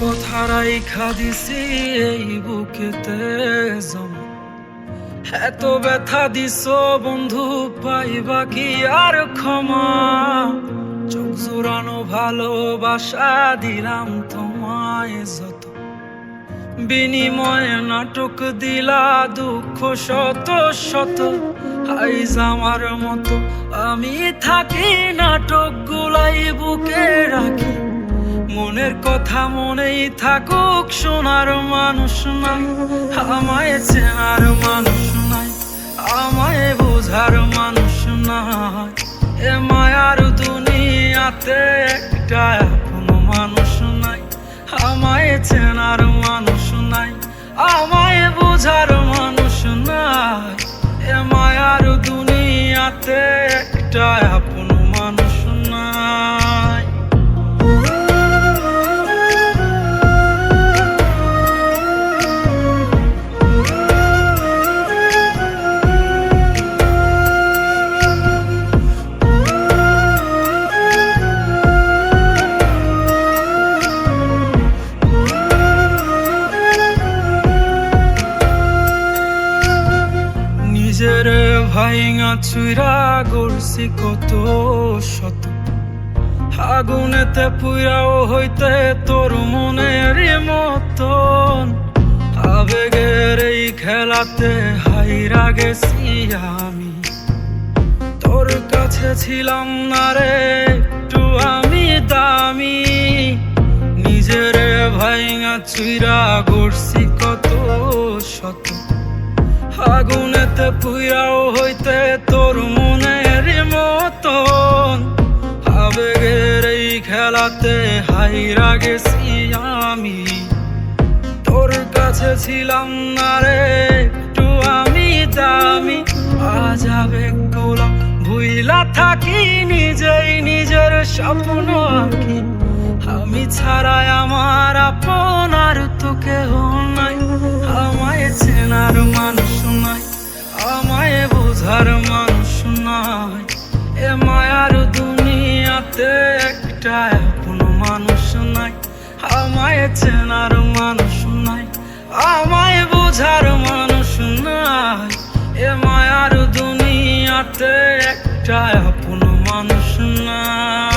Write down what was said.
কথা রাইখা দিছি এই বুকেতে জমা। এত ব্যথা দিছ বন্ধু, পাইবা কি আর ক্ষমা? চোখ জোরানো ভালোবাসা দিলাম তোমায় যত। বিনিময়ে নাটক দিলা দুঃখ শত শত। আইজ আমার মতো, আমি থাকি নাটক গুলাই বুকে রাখি। মনের কথা মনেই থাকুক শোনার মানুষ নাই। আমায় চেনার মানুষ নাই, আমায় বোঝার মানুষ নাই। এ মায়ার দুনিয়াতে একটা আপন মানুষ নাই। আমায় চেনার মানুষ নাই, আমায় বোঝার মানুষ নাই। এ মায়ার দুনিয়াতে একটা ভাইঙা চুইরা গড়ছি কত শত। আগুনেতে পুইরাও হইতে তোর মনের মতন। আবেগের এই খেলাতে হাইরা গেছি আমি। তোর কাছে ছিলাম না রে, একটু আমি দামি। নিজের ভাইঙা চুইরা গড়ছি কত শত। আগুনেতে পুইরাও হইতে খেলাতে হাইরা গেছি আমি। তোর কাছে ছিলাম না রে, একটু আমি দামি। আজ আবেগগুলো ভুইলা থাকি নিজেই নিজের স্বপ্ন আঁকি। আমি ছাড়াই আমার আপন আর তো কেহ নাই। আমায় চেনার মানুষ নাই, আমায় বোঝার মানুষ নাই। এ মায়ার দুনিয়াতে একটা আমায় চেনার মানুষ নাই। আমায় বোঝার মানুষ নাই। এ মায়ার দুনিয়াতে একটা আপন মানুষ নাই।